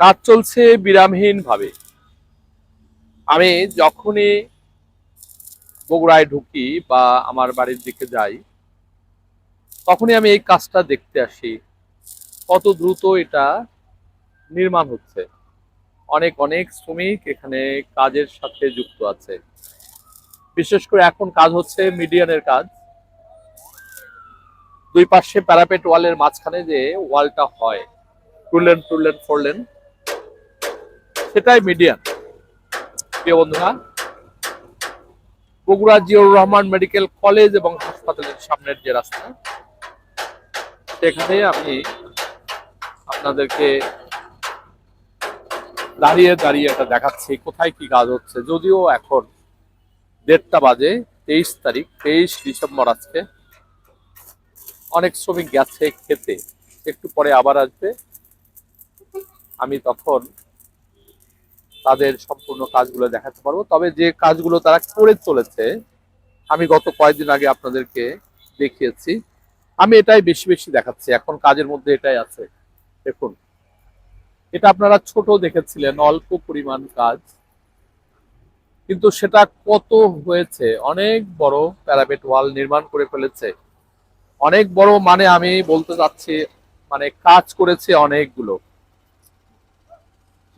কাজ চলছে বিরামহীন ভাবে আমি যখনই বগুড়ায় ঢুকি বা আমার বাড়ির দিকে যাই, তখনই আমি এই কাজটা দেখতে আসি, কত দ্রুত এটা নির্মাণ হচ্ছে। অনেক অনেক শ্রমিক এখানে কাজের সাথে যুক্ত আছে। বিশেষ করে এখন কাজ হচ্ছে মিডিয়ানের কাজ। দুই পাশে প্যারাপেট ওয়ালের মাঝখানে যে ওয়ালটা হয় two lane two lane four lane সেটাই মিডিয়ান প্রিয় বন্ধুরা, বগুড়া জিয়াউর রহমান মেডিকেল কলেজ এবং হাসপাতালের সামনের যে রাস্তা, সেখানে আমি আপনাদেরকে দাঁড়িয়ে দাঁড়িয়ে এটা দেখাচ্ছি, কোথায় কি কাজ হচ্ছে। যদিও এখন দেড়টা বাজে, তেইশ তারিখ, তেইশ ডিসেম্বর আজকে। অনেক শ্রমিক গেছে খেতে, একটু পরে আবার আসবে। আমি তখন তাদের সম্পূর্ণ কাজগুলো দেখাতে পারব। তবে যে কাজগুলো তারা করে চলেছে, আমি গত কয়েকদিন আগে আপনাদেরকে দেখিয়েছি। আমি এটাই বেশি বেশি দেখাচ্ছি। এখন কাজের মধ্যে এটাই আছে। দেখুন, এটা আপনারা ছোট দেখেছিলেন, অল্প পরিমাণ কাজ। কিন্তু সেটা কত হয়েছে? অনেক বড় প্যারাপেট ওয়াল নির্মাণ করে ফেলেছে। অনেক বড় মানে আমি বলতে চাচ্ছি মানে কাজ করেছে অনেকগুলো।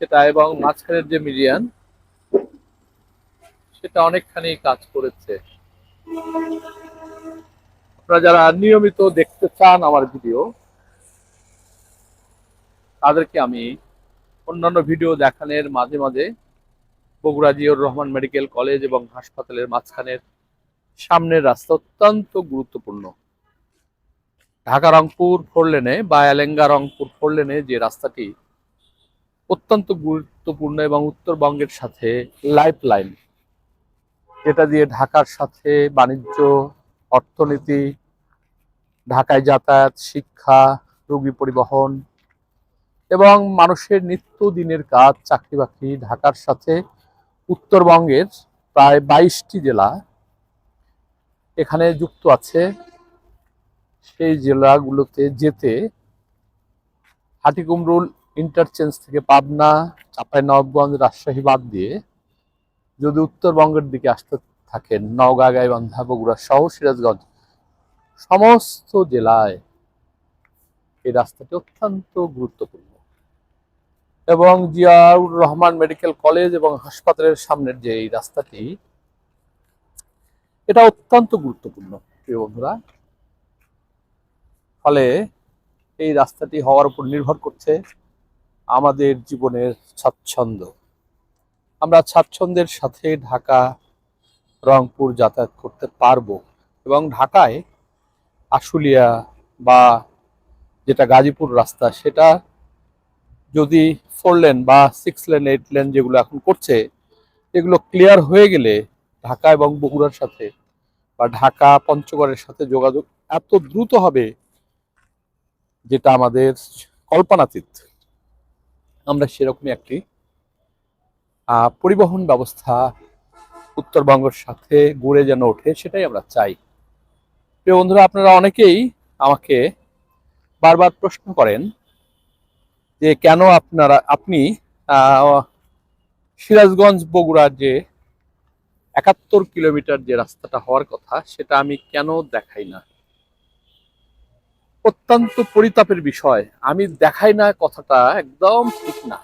সেটা এবং মাঝখানের যে মিডিয়ান, সেটা অনেকখানি কাজ করেছে। আপনারা যারা নিয়মিত দেখতে চান আমার ভিডিও, তাদেরকে আমি অন্যান্য ভিডিও দেখানোর মাঝে মাঝে বগুড়া জিয়র রহমান মেডিকেল কলেজ এবং হাসপাতালের মাঝখানের সামনের রাস্তা অত্যন্ত গুরুত্বপূর্ণ। ঢাকা রংপুর ফোর লেনে বা এলেঙ্গা রংপুর ফোরলেনে যে রাস্তাটি অত্যন্ত গুরুত্বপূর্ণ এবং উত্তরবঙ্গের সাথে লাইফ লাইন যেটা দিয়ে ঢাকার সাথে বাণিজ্য, অর্থনীতি, ঢাকায় যাতায়াত, শিক্ষা, রোগী পরিবহন এবং মানুষের নিত্যদিনের কাজ চাকরি বাকরি ঢাকার সাথে উত্তরবঙ্গের প্রায় বাইশটি জেলা এখানে যুক্ত আছে। সেই জেলাগুলোতে যেতে হাটিকুমরুল ইন্টারচেঞ্জ থেকে পাবনা, চাপাই নবগঞ্জ রাজশাহী বাদ দিয়ে যদি উত্তরবঙ্গের দিকে আসতে থাকেন নওগাঁ, গাইবান্ধা, বগুড়া সহ সিরাজগঞ্জ, সমস্ত জেলায় এই রাস্তাটি অত্যন্ত গুরুত্বপূর্ণ। এবং জিয়াউর রহমান মেডিকেল কলেজ এবং হাসপাতালের সামনের যে এই রাস্তাটি, এটা অত্যন্ত গুরুত্বপূর্ণ, প্রিয় বন্ধুরা। ফলে এই রাস্তাটি হওয়ার উপর নির্ভর করছে আমাদের জীবনের স্বাচ্ছন্দ্য। আমরা স্বাচ্ছন্দ্যের সাথে ঢাকা, রংপুর যাতায়াত করতে পারব এবং ঢাকায় আশুলিয়া বা যেটা গাজীপুর রাস্তা, সেটা যদি ফোর লেন বা সিক্স লেন এইট লেন যেগুলো এখন করছে, এগুলো ক্লিয়ার হয়ে গেলে ঢাকা এবং বগুড়ার সাথে বা ঢাকা পঞ্চগড়ের সাথে যোগাযোগ এত দ্রুত হবে, যেটা আমাদের কল্পনাতীত। আমরা সেরকমই একটি পরিবহন ব্যবস্থা উত্তরবঙ্গের সাথে গড়ে যেন ওঠে, সেটাই আমরা চাই। প্রিয় বন্ধুরা, আপনারা অনেকেই আমাকে বারবার প্রশ্ন করেন যে কেন আপনারা, আপনি সিরাজগঞ্জ বগুড়ার যে একাত্তর কিলোমিটার যে রাস্তাটা হওয়ার কথা, সেটা আমি কেন দেখাই না? অত্যন্ত পরিতাপের বিষয়। আমি দেখাই না কথাটা একদম ঠিক না।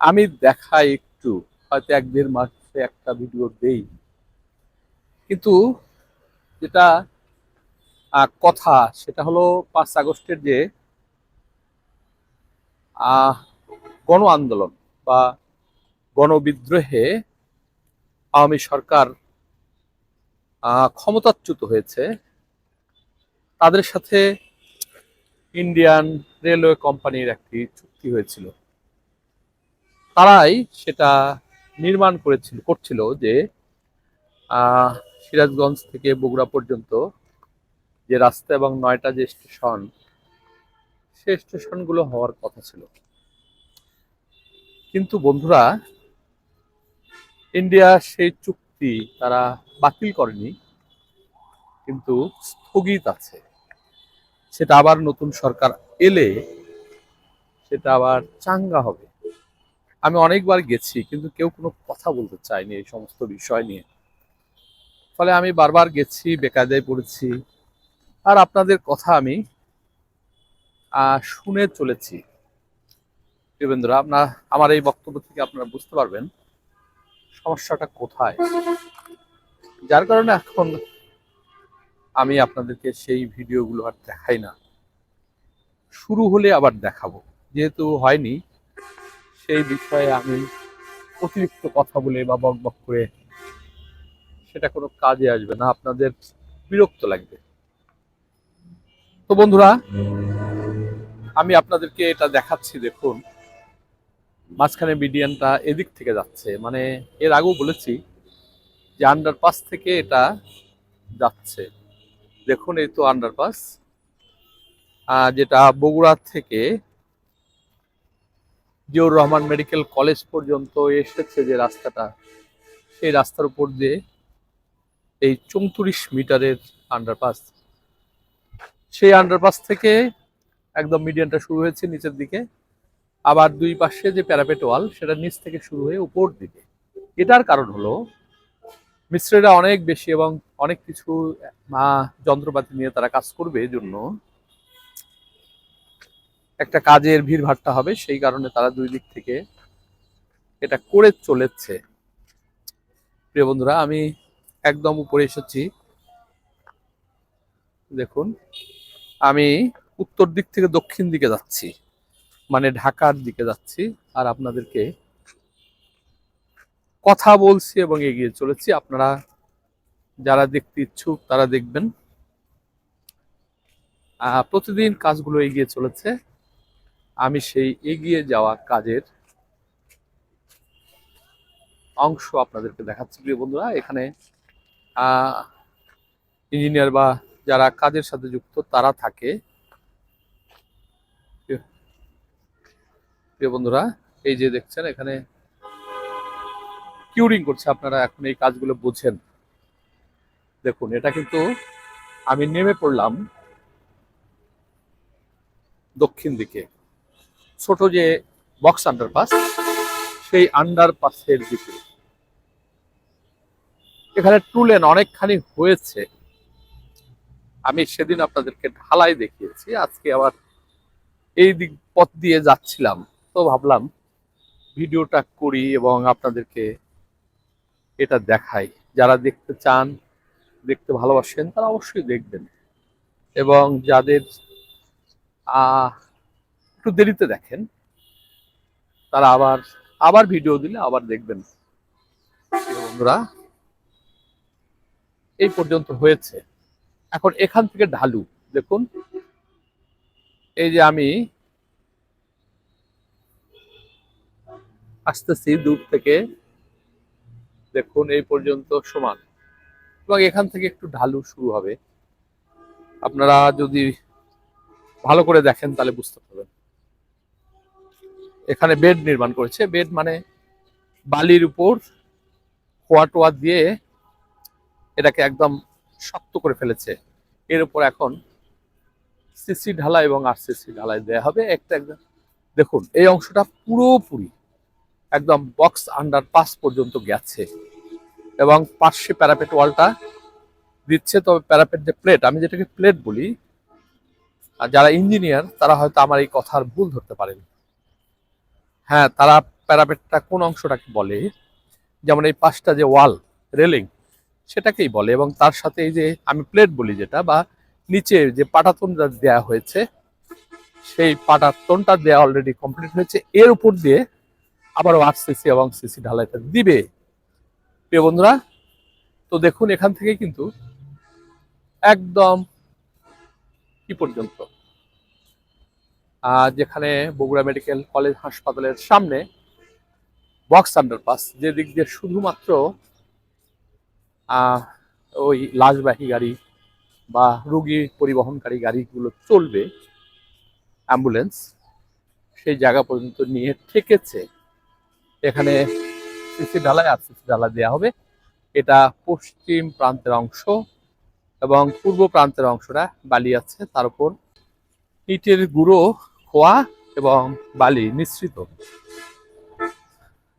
আমি দেখাই একটু, হয়তো এক দেড় মাসে একটা ভিডিও দেই। কিন্তু যেটা কথা, সেটা হলো পাঁচ আগস্টের যে গণ আন্দোলন বা গণবিদ্রোহে আওয়ামী সরকার ক্ষমতাচ্যুত হয়েছে। তাদের সাথে ইন্ডিয়ান রেলওয়ে কোম্পানির একটি চুক্তি হয়েছিল। তারাই সেটা নির্মাণ করেছিল, করছিল যে সিরাজগঞ্জ থেকে বগুড়া পর্যন্ত যে রাস্তা এবং নয়টা যে স্টেশন সে স্টেশনগুলো হওয়ার কথা ছিল। কিন্তু বন্ধুরা ইন্ডিয়া সেই চুক্তি তারা বাতিল করেনি, কিন্তু স্থগিত আছে। সেটা আবার নতুন সরকার এলে সেটা আবার চাঙ্গা হবে। আমি অনেকবার গেছি, কিন্তু কেউ কোনো কথা বলতে চায়নি এই সমস্ত বিষয় নিয়ে। ফলে আমি বারবার গেছি, বেকায়দায় পড়েছি। আর আপনাদের কথা আমি শুনে চলেছি। দেবেন্দ্র আপনার আমার এই বক্তব্য থেকে আপনারা বুঝতে পারবেন সমস্যাটা কোথায়। যার কারণে এখন আমি আপনাদেরকে সেই ভিডিওগুলো আর দেখাই না। শুরু হলে আবার দেখাবো। যেহেতু হয়নি, সেই বিষয়ে আমি অতিরিক্ত কথা বলে বা বক বক করে সেটা কোনো কাজে আসবে না, আপনাদের বিরক্ত লাগবে। তো বন্ধুরা, আমি আপনাদেরকে এটা দেখাচ্ছি, দেখুন। মাঝখানে মিডিয়ানটা এদিক থেকে যাচ্ছে। মানে এর আগেও বলেছি যে আন্ডারপাস থেকে এটা যাচ্ছে। দেখুন, এই তো আন্ডারপাস যেটা বগুড়া থেকে জিয়র রহমান মেডিকেল কলেজ পর্যন্ত এসেছে যে রাস্তাটা, সেই রাস্তার উপর দিয়ে এই চৌত্রিশ মিটারের আন্ডারপাস সেই আন্ডারপাস থেকে একদম মিডিয়ানটা শুরু হয়েছে নিচের দিকে। আবার দুই পাশে যে প্যারাপেট ওয়াল সেটা নিচ থেকে শুরু হয়ে উপর দিকে। এটার কারণ হলো মিস্ত্রিরা অনেক বেশি এবং অনেক কিছু যন্ত্রপাতি নিয়ে তারা কাজ করবে জন্য। একটা কাজের ভিড় ভাট্টা হবে, সেই কারণে তারা দুই দিক থেকে এটা করে চলেছে। প্রিয় বন্ধুরা, আমি একদম উপরে এসেছি। দেখুন, আমি উত্তর দিক থেকে দক্ষিণ দিকে যাচ্ছি মানে ঢাকার দিকে যাচ্ছি, আর আপনাদেরকে কথা বলছি এবং এগিয়ে চলেছি। আপনারা যারা দেখতে ইচ্ছুক তারা দেখবেন। প্রতিদিন কাজগুলো এগিয়ে চলেছে। আমি সেই এগিয়ে যাওয়া কাজের অংশ আপনাদেরকে দেখাচ্ছি। প্রিয় বন্ধুরা, এখানে ইঞ্জিনিয়ার বা যারা কাজের সাথে যুক্ত তারা থাকে। প্রিয়- বন্ধুরা, এই যে দেখছেন, এখানে কিউরিং করছে আপনারা এখন এই কাজগুলো বুঝেন। দেখুন, এটা কিন্তু আমি নেমে পড়লাম দক্ষিণ দিকে। ছোট যে বক্স আন্ডারপাস সেই আন্ডারপাসের দিকে। এখানে টুলেন অনেকখানি হয়েছে। আমি সেদিন আপনাদেরকে ঢালাই দেখিয়েছি, আজকে আবার এই দিক পথ দিয়ে যাচ্ছিলাম। তো ভাবলাম, ভিডিওটা করি এবং আপনাদেরকে এটা দেখাই যারা দেখতে চান, দেখতে ভালোবাসেন, তারা অবশ্যই দেখবেন। এবং যাদের একটু দেরিতে দেখেন, তারা আবার আবার ভিডিও দিলে আবার দেখবেন। বন্ধুরা, এই পর্যন্ত হয়েছে। এখন এখান থেকে ঢালু, দেখুন। এই যে আমি আসতেছি দূর থেকে। দেখুন, এই পর্যন্ত সমান। এবং এখান থেকে একটু ঢালু শুরু হবে। আপনারা যদি ভালো করে দেখেন, তাহলে বুঝতে পারবেন। এখানে বেড নির্মাণ করেছে। বেড মানে বালির উপর খোয়া টোয়া দিয়ে এটাকে একদম শক্ত করে ফেলেছে। এর উপর এখন সিসি ঢালাই এবং আর সিসি ঢালাই দেওয়া হবে। একটা একদম দেখুন, এই অংশটা পুরোপুরি একদম বক্স আন্ডার পাস পর্যন্ত গেছে। এবং পাশে প্যারাপেট ওয়ালটা দিচ্ছে তবে প্যারাপেট যে প্লেট আমি যেটাকে প্লেট বলি, আর যারা ইঞ্জিনিয়ার তারা হয়তো আমার এই কথার ভুল ধরতে পারেন। হ্যাঁ তারা প্যারাপেটটা কোন অংশটাকে বলে, যেমন এই পাশটা যে ওয়াল রেলিং সেটাকেই বলে। এবং তার সাথে এই যে আমি প্লেট বলি যেটা, বা নিচে যে পাটাতনটা দেয়া হয়েছে, সেই পাটাতনটা দেয়া অলরেডি কমপ্লিট হয়েছে। এর উপর দিয়ে আবারও আট সিসি এবং সিসি ঢালাইটা দিবে। প্রিয় বন্ধুরা, তো দেখুন এখান থেকে কিন্তু একদম কি পর্যন্ত। যেখানে বগুড়া মেডিকেল কলেজ হাসপাতালের সামনে বক্স আন্ডারপাস, যে দিক দিয়ে শুধুমাত্র ওই লাশবাহী গাড়ি বা রুগী পরিবহনকারী গাড়িগুলো চলবে, অ্যাম্বুলেন্স সেই জায়গা পর্যন্ত নিয়ে ঠেকেছে। এখানে সিসি ঢালাই আর সিসি ঢালাই দেওয়া হবে। এটা পশ্চিম প্রান্তের অংশ এবং পূর্ব প্রান্তের অংশটা বালি আছে, তার উপর ইটের গুঁড়ো, খোয়া এবং বালি মিশ্রিত।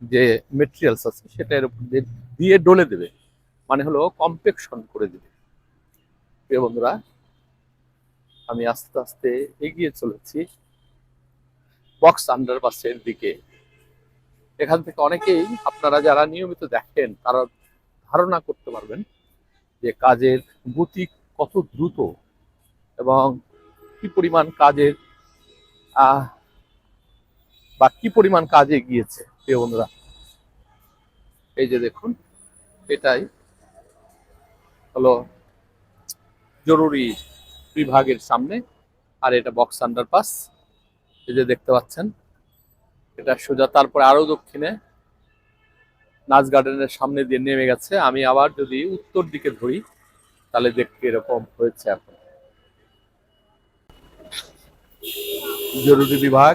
যে মেটেরিয়ালস আছে সেটা এর উপর দিয়ে ডলে দেবে। মানে হলো কম্পেকশন করে দেবে। প্রিয় বন্ধুরা, আমি আস্তে আস্তে এগিয়ে চলেছি। বক্স আন্ডারপাসের দিকে। এখান থেকে অনেকেই আপনারা যারা নিয়মিত দেখেন, তারা ধারণা করতে পারবেন যে কাজের গতি কত দ্রুত এবং কি পরিমাণ কাজের বা কি পরিমাণ কাজে গিয়েছে প্রিয় বন্ধুরা। এই যে দেখুন, এটাই হলো জরুরি বিভাগের সামনে, আর এটা বক্স আন্ডারপাস এই যে দেখতে পাচ্ছেন এটা সোজা তারপর আরও দক্ষিণে নাচ গার্ডেনের সামনে দিয়ে নেমে গেছে। আমি আবার যদি উত্তর দিকে ধরি তাহলে দেখতে এরকম হয়েছে এখন। জরুরি বিভাগ।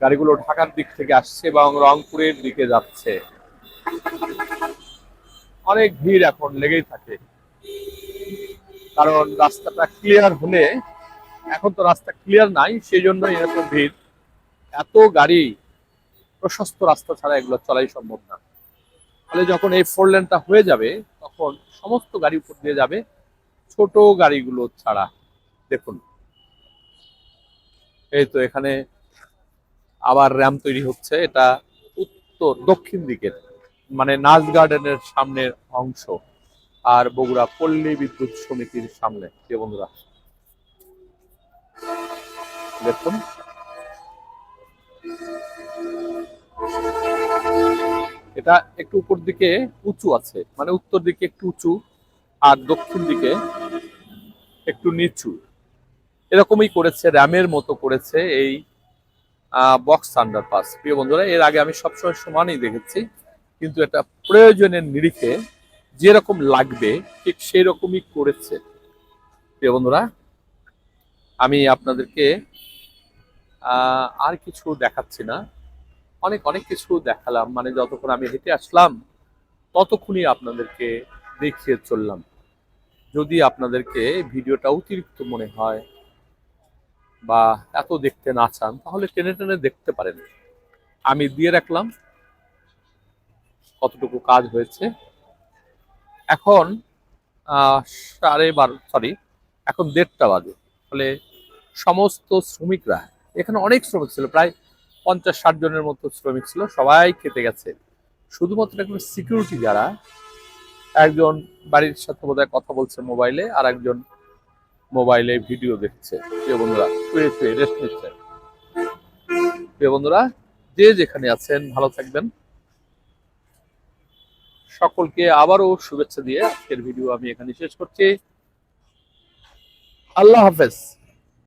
গাড়িগুলো ঢাকার দিক থেকে আসছে এবং রংপুরের দিকে যাচ্ছে। অনেক ভিড় এখন লেগেই থাকে। কারণ রাস্তাটা ক্লিয়ার হলে এখন তো রাস্তা ক্লিয়ার নাই সেই জন্য এরকম ভিড়। এত গাড়ি, প্রশস্ত রাস্তা ছাড়া এগুলো চলাই সম্ভব না। ফলে যখন এই ফোর লেনটা হয়ে যাবে, তখন সমস্ত গাড়ি উপর দিয়ে যাবে, ছোট গাড়িগুলো ছাড়া। দেখুন। এই তো এখানে আবার র্যাম তৈরি হচ্ছে, এটা উত্তর, দক্ষিণ দিকের মানে নাচ গার্ডেনের সামনের অংশ, আর বগুড়া পল্লী বিদ্যুৎ সমিতির সামনে। প্রিয় বন্ধুরা দেখুন। এটা একটু উপর দিকে উঁচু আছে মানে উত্তর দিকে একটু উঁচু আর দক্ষিণ দিকে একটু নিচু। এরকমই করেছে, র্যামের মতো করেছে এই বক্স আন্ডারপাস প্রিয় বন্ধুরা, এর আগে আমি সবসময় সমানই দেখেছি, কিন্তু এটা প্রয়োজনের নিরিখে যেরকম লাগবে, ঠিক সেই রকমই করেছে। প্রিয় বন্ধুরা, আমি আপনাদেরকে আর কিছু দেখাচ্ছি না। অনেক অনেক কিছু দেখালাম। মানে যতক্ষণ আমি হেঁটে আসলাম, ততক্ষণই আপনাদেরকে দেখিয়ে চললাম। যদি আপনাদেরকে ভিডিওটা অতিরিক্ত মনে হয় বা এত দেখতে না চান, তাহলে টেনে টেনে দেখতে পারেন। আমি দিয়ে রাখলাম। কতটুকু কাজ হয়েছে। এখন সাড়ে বারো সরি এখন দেড়টা বাজে। ফলে সমস্ত শ্রমিকরা এখানে অনেক শ্রমিক ছিল, প্রায় পঞ্চাশ ষাট জনের মতো শ্রমিক ছিল, সবাই খেতে গেছে। শুধুমাত্র এখন সিকিউরিটি যারা, একজন বাড়ির সাথে বোধহয় কথা বলছে মোবাইলে আর একজন মোবাইলে ভিডিও দেখছে। প্রিয় বন্ধুরা শুয়ে শুয়ে রেস্ট নিচ্ছে। প্রিয় বন্ধুরা, যে যেখানে আছেন, ভালো থাকবেন। সকলকে আবারও শুভেচ্ছা দিয়ে আজকের ভিডিও আমি এখানে শেষ করছি। আল্লাহ হাফেজ।